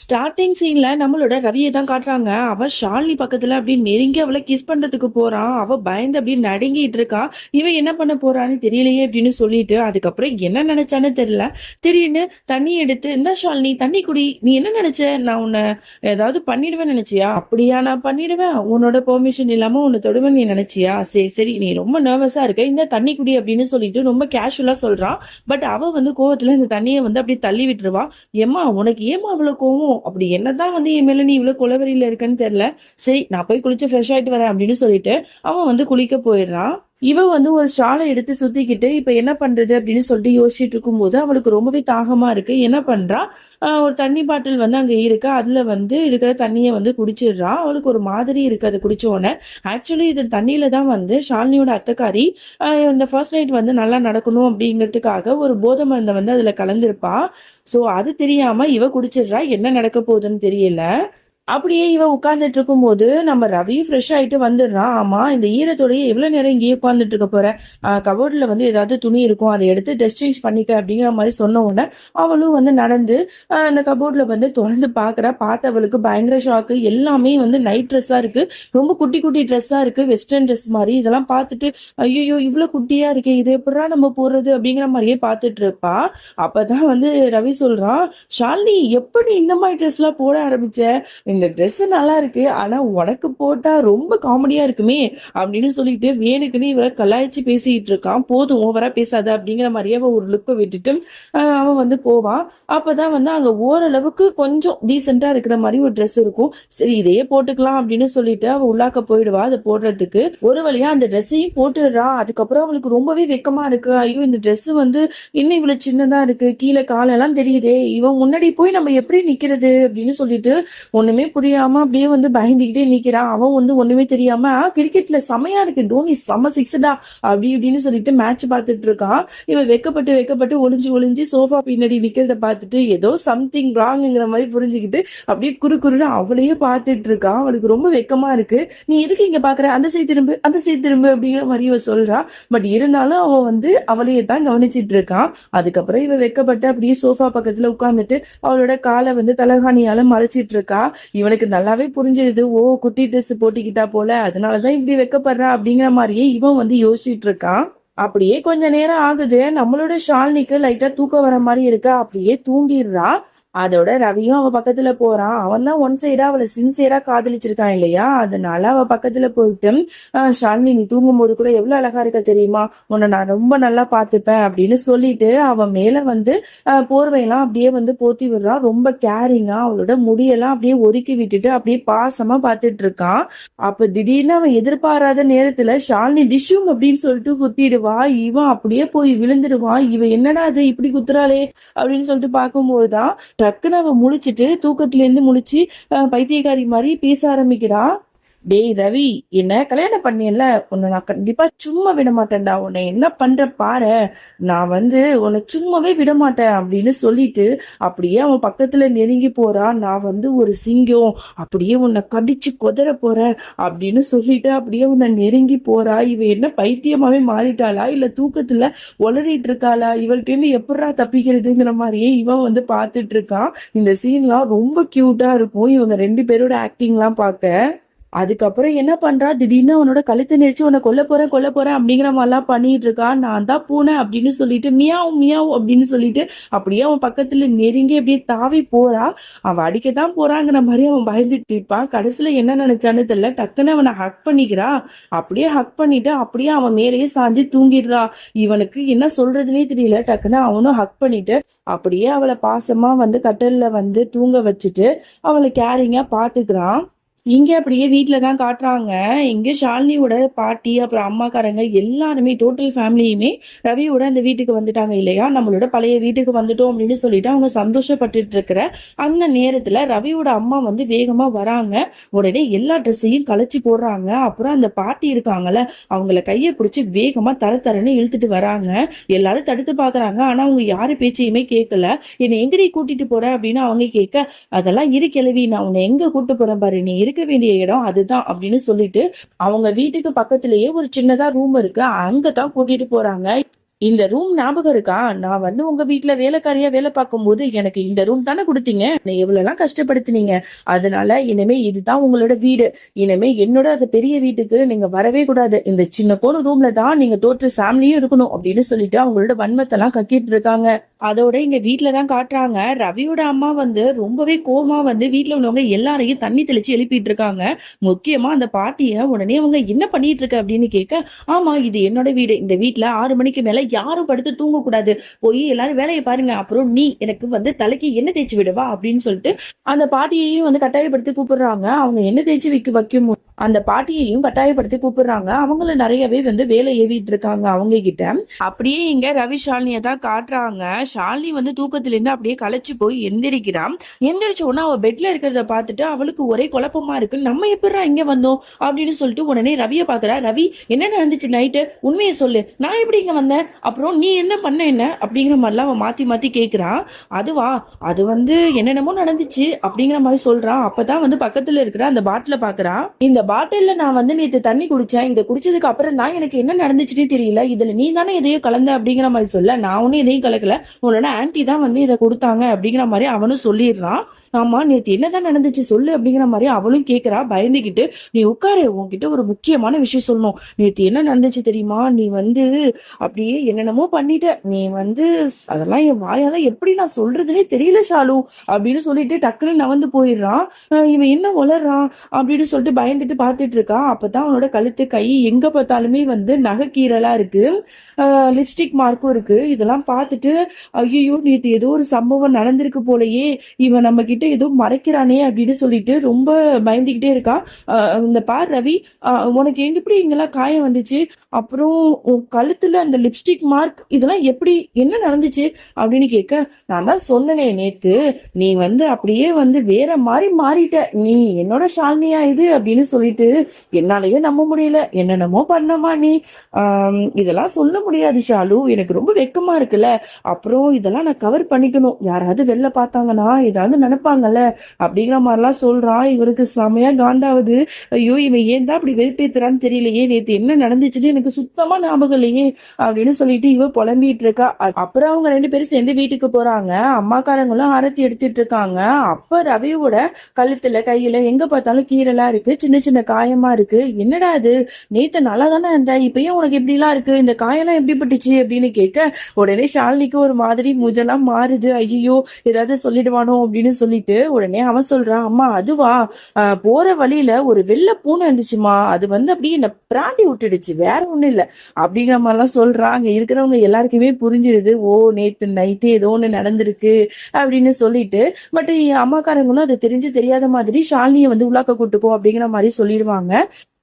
Starting சீன்ல நம்மளோட ரவியை தான் காட்டுறாங்க. அவ ஷாலினி பக்கத்துல அப்படி நெருங்கி அவளை கிஸ் பண்றதுக்கு போறான். அவ பயந்து அப்படி நடுங்கிட்டு இருக்கா. இவன் என்ன பண்ண போறான்னு தெரியலையே அப்படின்னு சொல்லிட்டு அதுக்கப்புறம் என்ன நினைச்சான்னு தெரியல. திடீர்னு தண்ணி எடுத்து இந்த ஷாலினி தண்ணி குடி. நீ என்ன நினைச்ச? நான் உன்னை ஏதாவது பண்ணிடுவேன் நினைச்சியா? அப்படியா நான் பண்ணிடுவேன். உன்னோட பெர்மிஷன் இல்லாம உன்னை தொடுவேன் நீ நினைச்சியா? சரி சரி. நீ ரொம்ப நர்வஸா இருக்க. இந்த தண்ணி குடி அப்படின்னு சொல்லிட்டு ரொம்ப கேஷுவலா சொல்றான் பட் அவ வந்து கோவத்துல இந்த தண்ணியை வந்து அப்படியே தள்ளி விட்டுருவா. ஏம்மா உனக்கு ஏமா அவ்வளவு கோவம்? அப்படி என்னதான் வந்து என் மேல நீ இவ்வளவு குளவரியில இருக்கன்னு தெரியல. சரி நான் போய் குளிச்சு ஃப்ரெஷ் ஆயிட்டு வரேன் அப்படின்னு சொல்லிட்டு அவன் வந்து குளிக்க போயிடுறான். இவன் வந்து ஒரு ஷாலை எடுத்து சுத்திக்கிட்டு இப்ப என்ன பண்றது அப்படின்னு சொல்லிட்டு யோசிச்சுட்டு இருக்கும்போது அவளுக்கு ரொம்பவே தாகமா இருக்கு. என்ன பண்றா? ஒரு தண்ணி பாட்டில் வந்து அங்க இருக்கு. அதுல வந்து இருக்கிற தண்ணியை வந்து குடிச்சிடுறா. அவளுக்கு ஒரு மாதிரி இருக்கு அதை குடிச்ச உடனே. ஆக்சுவலி இது தண்ணியில தான் வந்து ஷாலினியோட அத்தக்காரி இந்த ஃபர்ஸ்ட் நைட் வந்து நல்லா நடக்கணும் அப்படிங்கிறதுக்காக ஒரு போதை மருந்தை வந்து அதுல கலந்துருப்பா. சோ அது தெரியாம இவ குடிச்சிடுறா. என்ன நடக்க போகுதுன்னு தெரியல. அப்படியே இவ உட்கார்ந்துட்டு இருக்கும்போது நம்ம ரவி ஃப்ரெஷ் ஆயிட்டு வந்துடுறான். ஆமா இந்த ஈரத்தோடய எவ்வளவு நேரம் இங்கேயே உட்கார்ந்துட்டு இருக்க போற? கபோர்ட்ல வந்து ஏதாவது துணி இருக்கும் அதை எடுத்து டெஸ்ட் சேஞ்ச் பண்ணிக்க அப்படிங்கிற மாதிரி சொன்ன உடனே அவளும் வந்து நடந்து ஆஹ் அந்த கபோர்ட்ல வந்து திறந்து பாக்குறா. பார்த்தவளுக்கு பயங்கர ஷாக்கு எல்லாமே வந்து நைட் ட்ரெஸ்ஸா இருக்கு. ரொம்ப குட்டி குட்டி ட்ரெஸ்ஸா இருக்கு. வெஸ்டர்ன் ட்ரெஸ் மாதிரி. இதெல்லாம் பார்த்துட்டு ஐயோ இவ்வளவு குட்டியா இருக்கே. இது எப்படா நம்ம போடுறது? அப்படிங்கிற மாதிரியே பார்த்துட்டு இருப்பா. அப்பதான் வந்து ரவி சொல்றான் ஷாலினி எப்படி இந்த மாதிரி ட்ரெஸ் எல்லாம் போட ஆரம்பிச்ச? இந்த ட்ரெஸ் நல்லா இருக்கு ஆனா உனக்கு போட்டா ரொம்ப காமெடியா இருக்குமே அப்படின்னு சொல்லிட்டு வேணுக்குன்னு இவரை கலாய்ச்சி பேசிட்டு இருக்கான். போதும் ஓவரா பேசாத அப்படிங்கிற மாதிரியே அவன் ஒரு லுக்கை விட்டுட்டு அவன் வந்து போவான் அப்பதான் வந்து அங்க ஓரளவுக்கு கொஞ்சம் டீசெண்டா இருக்கிற மாதிரி ஒரு ட்ரெஸ் இருக்கும். சரி இதையே போட்டுக்கலாம் அப்படின்னு சொல்லிட்டு அவ உள்ளாக்க போயிடுவா அதை போடுறதுக்கு. ஒரு வழியா அந்த ட்ரெஸ்ஸையும் போட்டுடுறா. அதுக்கப்புறம் அவளுக்கு ரொம்பவே வெக்கமா இருக்கு. ஐயோ இந்த ட்ரெஸ் வந்து இன்னும் இவ்வளவு சின்னதா இருக்கு. கீழே காலெல்லாம் தெரியுதே. இவன் முன்னாடி போய் நம்ம எப்படி நிக்கிறது அப்படின்னு சொல்லிட்டு ஒண்ணுமே புரியாம அப்படியே வந்து பயந்துகிட்டே நிக்கிறான் அவன் வந்து ஒண்ணுமே தெரியாம கிரிக்கெட்ல செமையா இருக்கு. டோனி செம்ம சிக்ஸ்டா அப்படி இப்படின்னு சொல்லிட்டு மேட்ச் பார்த்துட்டு இருக்கான் இவன் வெக்கப்பட்டு வெக்கப்பட்டு ஒளிஞ்சு ஒளிஞ்சு சோஃபா பின்னாடி நிக்கிறத பார்த்துட்டு ஏதோ சம்திங் ராங்குங்கிற மாதிரி புரிஞ்சுக்கிட்டு அப்படியே குறு குறுன்னு அவளையே பார்த்துட்டு இருக்கான் அவளுக்கு ரொம்ப வெக்கமா இருக்கு. நீ எதுக்கு இங்க பாக்குற அந்த சைடு திரும்பு அந்த சைடு திரும்பு அப்படிங்கிற மாதிரி இவ சொல்றா. பட் இருந்தாலும் அவன் வந்து அவளையே தான் கவனிச்சிட்டு இருக்கான் அதுக்கப்புறம் இவ வெக்கப்பட்டு அப்படியே சோஃபா பக்கத்துல உட்கார்ந்துட்டு அவளோட காலை வந்து தலகாணியால மறைச்சிட்டு இருக்கா. இவனுக்கு நல்லாவே புரிஞ்சிடுது ஓ குட்டி ட்ரெஸ் போட்டுக்கிட்டா போல அதனாலதான் இப்படி வெக்கப்படுறா அப்படிங்கிற மாதிரியே இவன் வந்து யோசிச்சுட்டு இருக்கான் அப்படியே கொஞ்ச நேரம் ஆகுது. நம்மளோட ஷால்னிக்கு லைட்டா தூக்கம் வர மாதிரி இருக்கு. அப்படியே தூங்கிடுறா. அதோட ரவியும் அவ பக்கத்துல போறான். அவன் தான் ஒன் சைடா அவளை சின்சியரா காதலிச்சிருக்கான் இல்லையா? அதனால அவ பக்கத்துல போயிட்டு ஷாலினி நீ தூங்கும் போது கூட எவ்வளவு அழகா இருக்க தெரியுமா? உன்னை நான் ரொம்ப நல்லா பாத்துப்பேன் அப்படின்னு சொல்லிட்டு அவன் மேல வந்து போர்வையெல்லாம் அப்படியே வந்து போத்தி விடுறான் ரொம்ப கேரிங்கா அவளோட முடியெல்லாம் அப்படியே ஒதுக்கி விட்டுட்டு அப்படியே பாசமா பாத்துட்டு இருக்கான். அப்ப திடீர்னு அவன் எதிர்பாராத நேரத்துல ஷாலினி டிஷ்யூம் அப்படின்னு சொல்லிட்டு குத்திடுவா. இவன் அப்படியே போய் விழுந்துடுவான். இவன் என்னடா அது இப்படி குத்துறாளே? அப்படின்னு சொல்லிட்டு பார்க்கும்போதுதான் டக்குன்னு அவ முழிச்சிட்டு தூக்கத்துல இருந்து முழிச்சு பைத்தியகாரி பைத்தியக்காரி மாதிரி பேச ஆரம்பிக்கிறா. டேய் ரவி என்ன கல்யாணம் பண்ணியல உன்னை நான் கண்டிப்பா சும்மா விட மாட்டேன்டா உன்னை என்ன பண்ற பாரு. நான் வந்து உன்னை சும்மாவே விட மாட்டேன் அப்படின்னு சொல்லிட்டு அப்படியே அவன் பக்கத்துல நெருங்கி போறான் நான் வந்து ஒரு சிங்கம். அப்படியே உன்னை கடிச்சு கொதற போறேன் அப்படின்னு சொல்லிட்டு அப்படியே உன்னை நெருங்கி போறா. இவ என்ன பைத்தியமாவே மாறிட்டாளா? இல்ல தூக்கத்துல உளறிட்டு இருக்காளா? இவள்கிட்ட இருந்து எப்படா தப்பிக்கிறதுங்கிற மாதிரியே இவன் வந்து பாத்துட்டு இருக்கான். இந்த சீன்லாம் ரொம்ப கியூட்டா இருக்கும். இவங்க ரெண்டு பேரோட ஆக்டிங்லாம் பார்க்க. அதுக்கப்புறம் என்ன பண்றா? திடீர்னு அவனோட கழுத்தை நெரிச்சு உன்னை கொல்ல போறேன் கொல்ல போறேன் அப்படிங்கிற மாதிரிலாம் பண்ணிட்டு இருக்கா. நான் தான் பூனை அப்படின்னு சொல்லிட்டு மியாவும் மியாவும் அப்படின்னு சொல்லிட்டு அப்படியே அவன் பக்கத்துல நெருங்கி அப்படியே தாவி போறா. அவன் அடிக்கத்தான் போறாங்கிற மாதிரி அவன் பயந்துட்டு இருப்பான். கடைசியில என்ன நினைச்சான்னு தெரியல. டக்குன்னு அவனை ஹக் பண்ணிக்கிறா. அப்படியே ஹக் பண்ணிட்டு அப்படியே அவன் மேலேயே சாஞ்சு தூங்கிடுறா. இவனுக்கு என்ன சொல்றதுனே தெரியல. டக்குன்னு அவனும் ஹக் பண்ணிட்டு அப்படியே அவளை பாசமா வந்து கட்டல்ல வந்து தூங்க வச்சுட்டு அவளை கேரிங்கா பாத்துக்கிறான் இங்கே அப்படியே வீட்டில் தான் காட்டுறாங்க. இங்கே ஷாலினியோட பாட்டி, அப்புறம் அம்மாக்காரங்க எல்லாருமே டோட்டல் ஃபேமிலியுமே ரவியோட அந்த வீட்டுக்கு வந்துட்டாங்க இல்லையா? நம்மளோட பழைய வீட்டுக்கு வந்துட்டோம் அப்படின்னு சொல்லிட்டு அவங்க சந்தோஷப்பட்டுட்டு இருக்கிற அந்த நேரத்தில் ரவியோட அம்மா வந்து வேகமாக வராங்க. உடனே எல்லா ட்ரெஸ்ஸையும் கலைச்சி போடுறாங்க. அப்புறம் அந்த பாட்டி இருக்காங்கல்ல, அவங்கள கையை பிடிச்சி வேகமாக தர தரன்னு இழுத்துட்டு வராங்க. எல்லாரும் தடுத்து பார்க்குறாங்க ஆனால் அவங்க யாரு பேச்சையுமே கேட்கல. "என்னை எங்கடி கூட்டிட்டு போற?" அப்படின்னு அவங்க கேட்க, "அதெல்லாம் இரு கிளவி நான் உன்னை எங்கே கூட்டு போறேன் பாரு. நீ இருக்க வேண்டிய இடம் அதுதான்." அப்படின்னு சொல்லிட்டு அவங்க வீட்டுக்கு பக்கத்திலேயே ஒரு சின்னதா ரூம் இருக்கு. அங்கதான் கூட்டிட்டு போறாங்க. இந்த ரூம் ஞாபகம் இருக்கா? நான் வந்து உங்க வீட்டுல வேலைக்காரியா வேலை பார்க்கும்போது எனக்கு இந்த ரூம் தானே கொடுத்தீங்க என்னை எவ்வளவுலாம் கஷ்டப்படுத்தினீங்க. அதனால இனிமே இதுதான் உங்களோட வீடு. இனிமே என்னோட அந்த பெரிய வீட்டுக்கு நீங்க வரவே கூடாது. இந்த சின்ன கோணு ரூம்ல தான் நீங்க டோட்டல் ஃபேமிலியும் இருக்கணும் அப்படின்னு சொல்லிட்டு அவங்களோட வன்மத்தெல்லாம் கக்கிட்டு இருக்காங்க. அதோட இங்க வீட்டுலதான் தான் காட்டுறாங்க. ரவியோட அம்மா வந்து ரொம்பவே கோவமா வந்து வீட்டுல உள்ளவங்க எல்லாரையும் தண்ணி தெளிச்சு எழுப்பிட்டு இருக்காங்க. முக்கியமா அந்த பாட்டிய உடனே அவங்க என்ன பண்ணிட்டு இருக்க அப்படின்னு கேட்க, ஆமா இது என்னோட வீடு. இந்த வீட்டுல ஆறு மணிக்கு மேல யாரும் படுத்து தூங்கக்கூடாது போய் எல்லாரும் வேலையை பாருங்க. அப்புறம் நீ எனக்கு வந்து தலைக்கு என்ன தேய்ச்சு விடுவா அப்படின்னு சொல்லிட்டு அந்த பாட்டியையும் வந்து கட்டாயப்படுத்தி கூப்பிடுறாங்க. அவங்க என்ன தேய்ச்சி வைக்க வைக்கும் அந்த பாட்டியையும் கட்டாயப்படுத்தி கூப்பிடுறாங்க. அவங்கள நிறையவே வந்து வேலை ஏவிட்டு இருக்காங்க அவங்க கிட்ட. அப்படியே இங்க ரவி ஷாலினியை தான் காட்டுறாங்க. ஷாலினி வந்து தூக்கத்துல இருந்து அப்படியே களைச்சு போய் எந்திரிக்கிறான். எந்திரிச்ச உடனே அவ பெட்ல இருக்கிறத பார்த்துட்டு அவளுக்கு ஒரே குழப்பமா இருக்கு. நம்ம எப்படிடா இங்க வந்தோம் அப்படின்னு சொல்லிட்டு உடனே ரவியை பாக்குறா. ரவி என்ன நடந்துச்சு நைட்டு? உண்மையை சொல்லு. நான் எப்படி இங்க வந்தேன்? அப்புறம் நீ என்ன பண்ண என்ன? அப்படிங்கிற மாதிரிலாம் அவன் மாத்தி மாத்தி கேக்குறான். அதுவா அது வந்து என்னென்னமோ நடந்துச்சு அப்படிங்கிற மாதிரி சொல்றான். அப்பதான் வந்து பக்கத்துல இருக்கிற அந்த பாட்டில பாக்குறான். இந்த பாட்டில்ல நான் வந்து நேத்து தண்ணி குடிச்சேன். இதை குடிச்சதுக்கு அப்புறம் தான் எனக்கு என்ன நடந்துச்சுன்னே தெரியல. இதுல நீ தானே எதையோ கலந்த அப்படிங்கிற மாதிரி சொல்ல நான் ஒன்னும் எதையும் கலக்கல. உன்னோட ஆன்ட்டி தான் வந்து இதை கொடுத்தாங்க அப்படிங்கிற மாதிரி அவனும் சொல்லிடுறான். ஆமா நேத்து என்னதான் நடந்துச்சு சொல்லு அப்படிங்கிற மாதிரி அவளும் கேக்குறா பயந்துகிட்டு. நீ உட்காரு உன்கிட்ட ஒரு முக்கியமான விஷயம் சொல்லணும். நேத்து என்ன நடந்துச்சு தெரியுமா? நீ வந்து அப்படியே என்னென்னமோ பண்ணிட்ட. நீ வந்து அதெல்லாம் என் வாயால எப்படி நான் சொல்றதுன்னே தெரியல ஷாலு அப்படின்னு சொல்லிட்டு டக்குன்னு நவந்து போயிடுறான். இவன் என்ன வளர்றான் அப்படின்னு சொல்லிட்டு பயந்துட்டு பார்த்துட்டு இருக்கான். அப்பதான் அவனோட கழுத்து கை எங்க பார்த்தாலுமே வந்து நகைக்கீரலா இருக்கு. லிப்ஸ்டிக் மார்க்கும் இருக்கு. இதெல்லாம் பார்த்துட்டு ஐயோ நேத்து ஏதோ ஒரு சம்பவம் நடந்திருக்கு போலயே இவன் நம்ம கிட்ட ஏதோ மறைக்கிறானே அப்படின்னு சொல்லிட்டு ரொம்ப பயந்துகிட்டே இருக்கான். இந்த பார் ரவி உனக்கு எங்க எப்படி இங்கெல்லாம் காயம் வந்துச்சு? அப்புறம் உன் கழுத்துல அந்த லிப்ஸ்டிக் மார்க் இதெல்லாம் எப்படி என்ன நடந்துச்சு அப்படின்னு கேட்க நான் தான் சொன்னனே நேத்து நீ வந்து அப்படியே வந்து வேற மாதிரி மாறிட்ட நீ என்னோட ஷாலினியா இது அப்படின்னு சொல்லிட்டு என்னாலயே நம்ப முடியல. என்னென்னமோ பண்ணமா நீ? இதெல்லாம் சொல்ல முடியாது ஷாலு. எனக்கு ரொம்ப வெக்கமா இருக்குல்ல. அப்புறம் இதெல்லாம் நான் கவர் பண்ணிக்கணும். யாராவது வெளில பார்த்தாங்கன்னா ஏதாவது நினைப்பாங்கல்ல. அப்படிங்கிற மாதிரிலாம் சொல்றான். இவருக்கு செமையா காண்டாவது. ஐயோ இவன் ஏன் தான் அப்படி வெறுப்பேத்துறான்னு தெரியலையே. நேத்து என்ன நடந்துச்சுன்னு எனக்கு சுத்தமா ஞாபகம் இல்லையே அப்படின்னு சொல்லிட்டு இவ புலம்பிட்டு இருக்கா. அப்புறம் அவங்க ரெண்டு பேரும் சேர்ந்து வீட்டுக்கு போறாங்க. அம்மாக்காரங்களும் ஆரத்தி எடுத்துட்டு இருக்காங்க. அப்ப ரவியோட கழுத்துல கையில எங்க பார்த்தாலும் கீரலா இருக்கு. சின்ன சின்ன காயமா இருக்கு. என்னடா இது? நேத்து நல்லா தானே இருந்த இப்பயும் உனக்கு எப்படி எல்லாம் இருக்கு. இந்த காயெல்லாம் எப்படி பட்டுச்சு அப்படின்னு கேட்க உடனே ஷாலினிக்கு ஒரு மாதிரி மூஜெல்லாம் மாறுது. ஐயோ ஏதாவது சொல்லிடுவானோ அப்படின்னு சொல்லிட்டு உடனே அவன் சொல்றான் அம்மா அதுவா? ஆஹ் போற வழியில ஒரு வெள்ள பூனை இருந்துச்சுமா? அது வந்து அப்படியே என்ன பிராண்டி விட்டுடுச்சு. வேற ஒண்ணும் இல்ல. அப்படிங்கிற மாதிரிலாம் சொல்றான். அங்க இருக்கிறவங்க எல்லாருக்குமே புரிஞ்சிடுது. ஓ நேத்து நைட்டு ஏதோ ஒண்ணு நடந்திருக்கு. அப்படின்னு சொல்லிட்டு பட் அம்மாக்காரங்களும் அது தெரிஞ்சு தெரியாத மாதிரி ஷாலினியை வந்து உள்ளாக்க கூட்டுப்போம் அப்படிங்கிற மாதிரி சொல்லிடுவாங்க.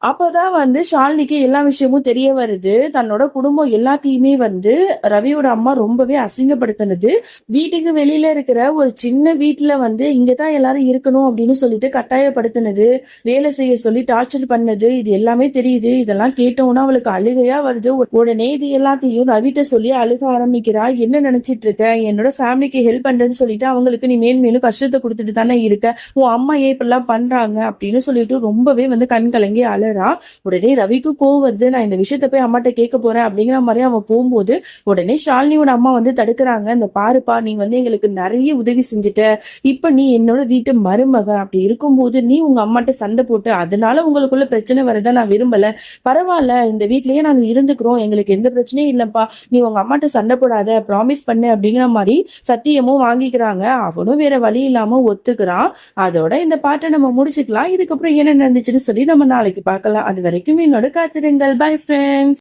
அப்பதான் வந்து ஷாலினிக்கு எல்லா விஷயமும் தெரிய வருது. தன்னோட குடும்பம் எல்லாத்தையுமே வந்து ரவியோட அம்மா ரொம்பவே அசிங்கப்படுத்தினது. வீட்டுக்கு வெளியில இருக்கிற ஒரு சின்ன வீட்டுல வந்து இங்கதான் எல்லாரும் இருக்கணும் அப்படின்னு சொல்லிட்டு கட்டாயப்படுத்தினது. வேலை செய்ய சொல்லி டார்ச்சர் பண்ணது. இது எல்லாமே தெரியுது. இதெல்லாம் கேட்டோம்னா அவளுக்கு அழுகையா வருது. உடனே இது எல்லாத்தையும் ரவிட்ட சொல்லி அழுக ஆரம்பிக்கிறா. என்ன நினைச்சிட்டு இருக்க? என்னோட ஃபேமிலிக்கு ஹெல்ப் பண்றேன்னு சொல்லிட்டு அவங்களுக்கு நீ மேன்மேலும் கஷ்டத்தை கொடுத்துட்டு தானே இருக்க? உன் அம்மா ஏன் இப்பெல்லாம் பண்றாங்க? அப்படின்னு சொல்லிட்டு ரொம்பவே வந்து கண் கலங்கி அழறா உடனே ரவிக்கு கோவம் வருது. நான் இந்த விஷயத்த போய் அம்மாட்ட கேட்க போறேன் அப்படிங்கிற மாதிரி அவன் போகும்போது உடனே ஷாலினியோட அம்மா வந்து தடுக்கிறாங்க. இந்த பாருப்பா நீ வந்து எங்களுக்கு நிறைய உதவி செஞ்சுட்ட. இப்ப நீ என்னோட வீட்டு மருமக. அப்படி இருக்கும்போது நீ உங்க அம்மாட்ட சண்டை போட்டு அதனால உங்களுக்குள்ள பிரச்சனை வரத நான் விரும்பல. பரவாயில்ல இந்த வீட்லயே நாங்க இருந்துக்கிறோம். எங்களுக்கு எந்த பிரச்சனையும் இல்லப்பா. நீ உங்க அம்மாட்ட சண்டை போடாத. ப்ராமிஸ் பண்ணு அப்படிங்கிற மாதிரி சத்தியமும் வாங்கிக்கிறாங்க. அவனும் வேற வழி இல்லாம ஒத்துக்கிறான். அதோட இந்த பாட்டை நம்ம முடிச்சுக்கலாம். இதுக்கப்புறம் என்ன நடந்துச்சுன்னு சொல்லி நம்ம நாளைக்கு பார்க்கலாம். அது வரைக்கும் என்னோட காத்திருங்கள். Bye friends